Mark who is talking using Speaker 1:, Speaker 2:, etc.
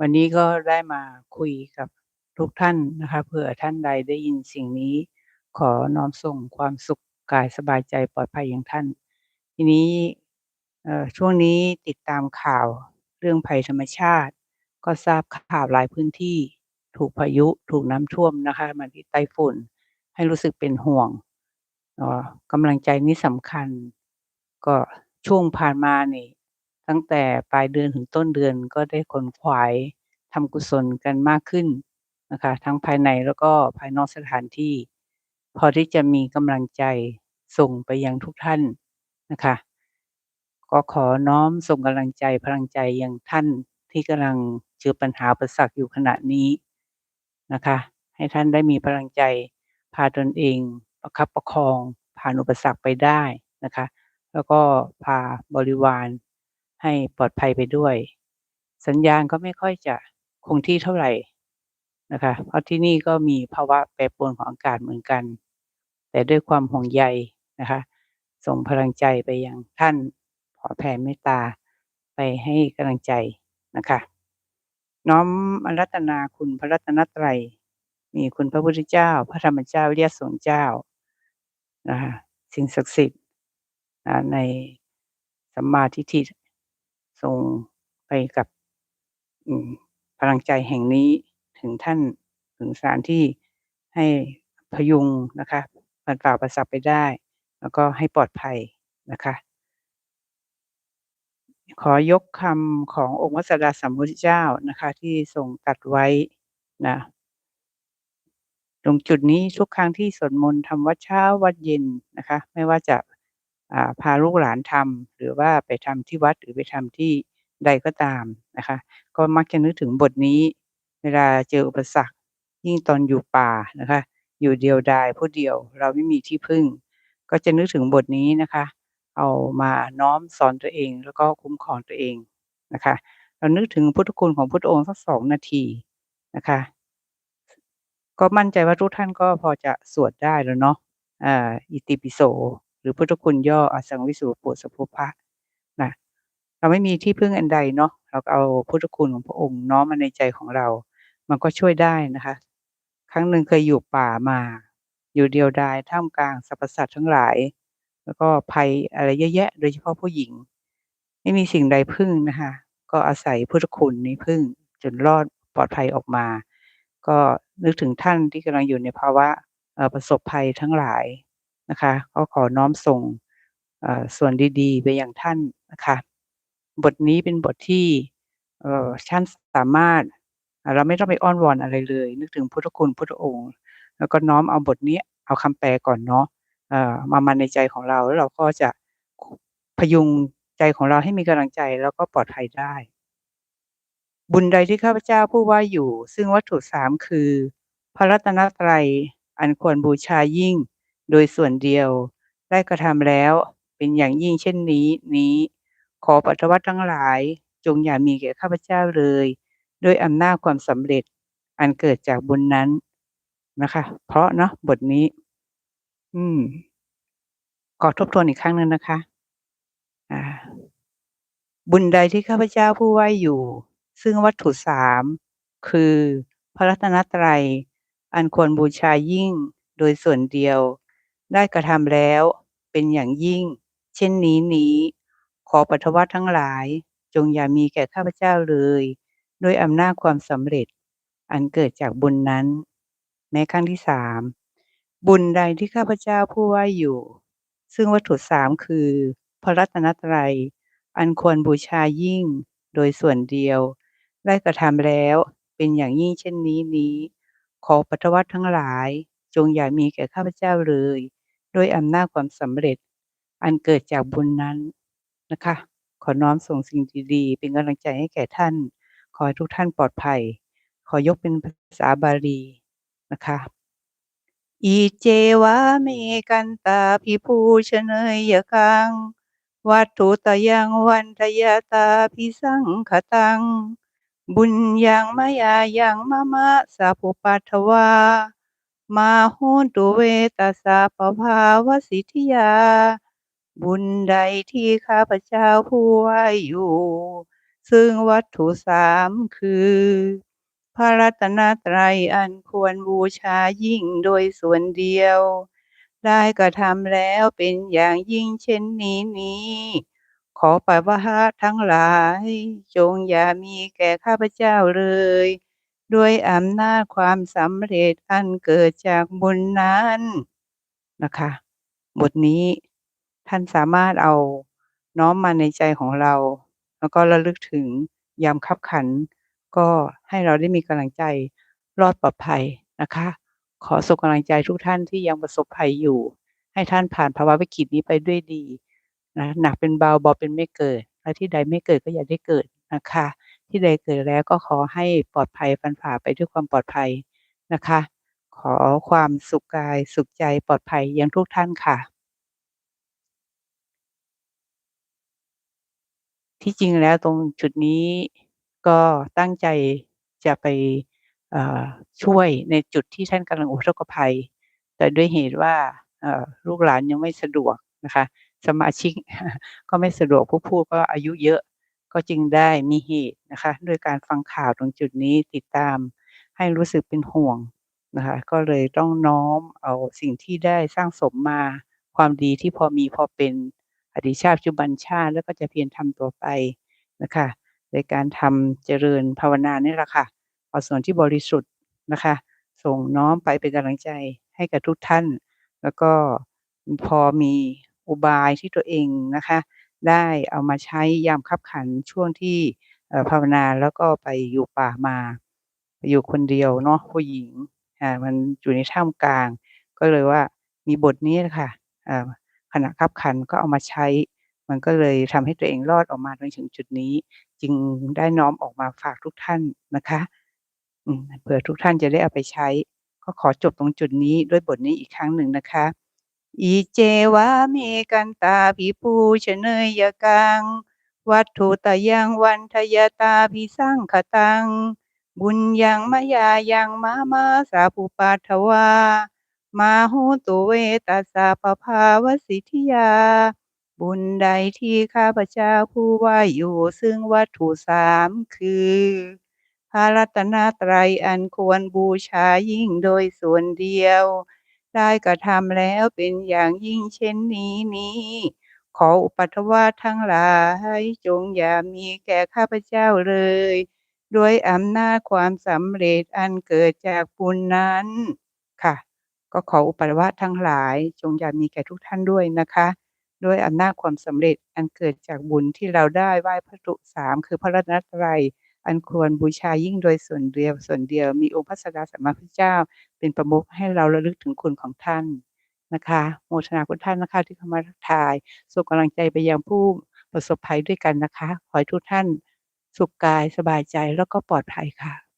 Speaker 1: วันนี้ก็ได้มาคุยกับทุกท่านนะคะเผื่อท่านใดได้ยินสิ่งนี้ ขอน้อมส่งความสุขกายสบายใจปลอดภัยอย่างท่าน ทีนี้ช่วงนี้ติดตามข่าวเรื่องภัยธรรมชาติ ก็ทราบข่าวหลายพื้นที่ถูกพายุถูกน้ำท่วมนะคะมาที่ไต้ฝุ่น ให้รู้สึกเป็นห่วงอ่อกำลังใจนี้สำคัญ ก็ช่วงผ่านมานี่ ตั้งแต่ปลายเดือนถึงต้นเดือนก็ได้ขนขวายทำกุศลกันมากขึ้นนะคะทั้งภายในแล้วก็ภายนอกสถานที่ พอที่จะมีกำลังใจส่งไปยังทุกท่านนะคะก็ขอน้อมส่งกำลังใจพลังใจยังท่านที่กำลังเจอปัญหาอุปสรรคอยู่ขณะนี้นะคะ ให้ท่านได้มีพลังใจพาตนเองประคับประคองผ่านอุปสรรคไปได้นะคะ แล้วก็พาบริวาร ให้ปลอดภัยไปด้วย สัญญาณก็ไม่ค่อยจะคงที่เท่าไหร่นะคะ เพราะที่นี่ก็มีภาวะแปรปรวนของอากาศเหมือนกัน แต่ด้วยความห่วงใยนะคะ ส่งพลังใจไปยังท่านขอแผ่เมตตาไปให้กำลังใจนะคะ น้อมอรัตนาคุณพระรัตนตรัย มีคุณพระพุทธเจ้า พระธรรมเจ้าเรียสงฆ์เจ้านะคะสิ่งศักดิ์สิทธิ์ในสัมมาทิฏฐิ ส่งไปกับพลังใจแห่งนี้ถึงท่านถึงสานที่ให้พยุงนะคะปัดาประสับไปได้ แล้วก็ให้ปลอดภัยนะคะ ขอยกคำขององค์พระสัสดาสัมพุทธเจ้านะคะ ที่ทรงตัดไว้นะตรงจุดนี้ทุกครั้งที่สวดมนต์ทำวัดเช้าวัดเย็นนะคะ ไม่ว่าจะ พาลูกหลานทำหรือว่าไปทำที่วัดหรือไปทำที่ใดก็ตามนะคะ ก็มักจะนึกถึงบทนี้ เวลาเจออุปสรรค ยิ่งตอนอยู่ป่านะคะ อยู่เดียวดายผู้เดียวเราไม่มีที่พึ่ง ก็จะนึกถึงบทนี้นะคะ เอามาน้อมสอนตัวเองแล้วก็คุ้มครองตัวเองนะคะ เรานึกถึงพุทธคุณของพุทธองค์สักสองนาทีนะคะ ก็มั่นใจว่าทุกท่านก็พอจะสวดได้แล้วเนาะอ่าอิติปิโส หรือพุทธคุณย่ออสังวิสุปุสภุพะนะเราไม่มีที่พึ่งอันใดเนาะเราก็เอาพุทธคุณของพระองค์น้อมมาในใจของเรา มันก็ช่วยได้นะคะ ครั้งหนึ่งเคยอยู่ป่ามา อยู่เดียวดายท่ามกลางสรรพสัตว์ทั้งหลาย แล้วก็ภัยอะไรเยอะแยะ โดยเฉพาะผู้หญิง ไม่มีสิ่งใดพึ่งนะคะก็อาศัยพุทธคุณนี้พึ่งจนรอดปลอดภัยออกมา ก็นึกถึงท่านที่กำลังอยู่ในภาวะประสบภัยทั้งหลาย นะคะก็ขอน้อมส่งส่วนดีๆ ไปอยังท่านนะคะบทนี้เป็นบทที่ท่านสามารถเราไม่ต้องไปอ้อนวอนอะไรเลย นึกถึงพุทธคุณพุทธองค์ แล้วก็น้อมเอาบทนี้เอาคำแปลก่อนเนาะเอ่อมามาในใจของเราแล้วเราก็จะพยุงใจของเราให้มีกำลังใจแล้วก็ปลอดภัยได้ บุญใดที่ข้าพเจ้าผู้ว่าอยู่ ซึ่งวัตถุสามคือ พระรัตนตรัยอันควรบูชายิ่ง โดยส่วนเดียว ได้กระทำแล้ว เป็นอย่างยิ่งเช่นนี้นี้ ขอปัทวัตทั้งหลาย จงอย่ามีแก่ข้าพเจ้าเลยด้วยอำนาจความสำเร็จ อันเกิดจากบุญนั้นนะคะ เพราะเนาะบทนี้ อืมขอทบทวนอีกครั้งหนึ่งนะคะ อ่า บุญใดที่ข้าพเจ้าผู้ไหวอยู่ ซึ่งวัตถุสามคือพระรัตนตรัย อันควรบูชายิ่งโดยส่วนเดียว ได้กระทำแล้ว เป็นอย่างยิ่ง เช่นนี้นี้ ขอปัทวัทั้งหลาย จงอย่ามีแก่ข้าพเจ้าเลย ด้วยอำนาจความสำเร็จ อันเกิดจากบุญนั้น แม้ครั้งที่สามบุญใดที่ข้าพเจ้าผู้ไหว้อยู่ ซึ่งวัตถุสามคือ พระรัตนตรัย อันควรบูชายิ่ง โดยส่วนเดียว ได้กระทำแล้ว เป็นอย่างยิ่งเช่นนี้นี้ ขอปัทวัตทั้งหลาย จงอย่ามีแก่ข้าพเจ้าเลย ด้วยอำนาจความสำเร็จ อันเกิดจากบุญนั้นนะคะ ขอน้อมส่งสิ่งดีๆ เป็นกำลังใจให้แก่ท่าน ขอให้ทุกท่านปลอดภัย ขอยกเป็นภาษาบาลีนะคะอีเจวะเมกันตาพิภูชเนยยกัง วัตถุตยังวันทยาตาพิสังขตัง บุญยังมายายังมะมะสัพพุปัทวา มาโหนตุเวตัสสะปภาวสิทธิยา บุญใดที่ข้าพเจ้าผู้ไหวอยู่ ซึ่งวัตถุสามคือ พระรัตนตรัยอันควรบูชายิ่งโดยส่วนเดียว ได้กระทำแล้วเป็นอย่างยิ่งเช่นนี้นี้ ขอปรวาทั้งหลาย จงอย่ามีแก่ข้าพเจ้าเลย ด้วยอำนาจความสำเร็จอันเกิดจากบุญนั้นนะคะ บทนี้ท่านสามารถเอาน้อมมาในใจของเรา แล้วก็ระลึกถึงยามคับขัน ก็ให้เราได้มีกำลังใจรอดปลอดภัยนะคะ ขอส่งกำลังใจทุกท่านที่ยังประสบภัยอยู่ ให้ท่านผ่านภาวะวิกฤตนี้ไปด้วยดีนะหนักเป็นเบาเบาเป็นไม่เกิดและที่ใดไม่เกิดก็อย่าได้เกิดนะคะ ที่ใดเกิดแล้วก็ขอให้ปลอดภัยฟันฝ่าไปด้วยความปลอดภัยนะคะ ขอความสุขกายสุขใจปลอดภัยยังทุกท่านค่ะ ที่จริงแล้วตรงจุดนี้ก็ตั้งใจจะไปช่วยในจุดที่ท่านกำลังอุทกภัย แต่ด้วยเหตุว่าลูกหลานยังไม่สะดวกนะคะ สมาชิกก็ไม่สะดวกผู้พูดก็อายุเยอะ ก็จึงได้มีเหตุนะคะด้วยการฟังข่าวตรงจุดนี้ติดตามให้รู้สึกเป็นห่วงนะคะก็เลยต้องน้อมเอาสิ่งที่ได้สร้างสมมาความดีที่พอมีพอเป็นอดีตชาติจุบันชาติ แล้วก็จะเพียรทำตัวไปนะคะในการทำเจริญภาวนานี่แหละค่ะเอาส่วนที่บริสุทธิ์นะคะ ส่งน้อมไปเป็นกำลังใจให้กับทุกท่าน แล้วก็พอมีอุบายที่ตัวเองนะคะ ได้เอามาใช้ยามคับขันช่วงที่ภาวนาแล้วก็ไปอยู่ป่ามาอยู่คนเดียวเนาะผู้หญิงอ่ามันอยู่ในท่ามกลาง ก็เลยว่ามีบทนี้ค่ะอ่าขณะคับขันก็เอามาใช้ มันก็เลยทำให้ตัวเองรอดออกมาถึงจุดนี้ จึงได้น้อมออกมาฝากทุกท่านนะคะเผื่อทุกท่านจะได้เอาไปใช้ ก็ขอจบตรงจุดนี้ด้วยบทนี้อีกครั้งหนึ่งนะคะ อีเจวาเมกันตาภิปูชเนยยกัง วัตถุตยังวันทยตาภิสังขตัง บุญยังมายายังมามาสาภูปัทวา มาหูตุเวตัสสะปภาวสิทธิยา บุญใดที่ข้าพเจ้าผู้ว่าอยู่ซึ่งวัตถุสามคือพระรัตนตรัยอันควรบูชายิ่งโดยส่วนเดียว ได้กระทำแล้วเป็นอย่างยิ่งเช่นนี้นี้ ขออุปัตวาทั้งหลายจงอย่ามีแก่ข้าพเจ้าเลย ด้วยอำนาจความสำเร็จอันเกิดจากบุญนั้นค่ะ ก็ขออุปัตวาทั้งหลายจงอย่ามีแก่ทุกท่านด้วยนะคะ ด้วยอำนาจความสำเร็จอันเกิดจากบุญที่เราได้ไหว้พระตุสามคือพระรัตนตรัย อันควรบูชายิ่งโดยส่วนเดียวส่วนเดียว มีองค์พระสัสดาสัมมาพุทธเจ้า เป็นประมุขให้เราระลึกถึงคุณของท่านนะคะ โมทนาคุณท่านนะคะที่เข้ามาทักทายส่งกำลังใจไปยังผู้ประสบภัยด้วยกันนะคะ ขอให้ทุกท่านสุขกายสบายใจแล้วก็ปลอดภัยค่ะ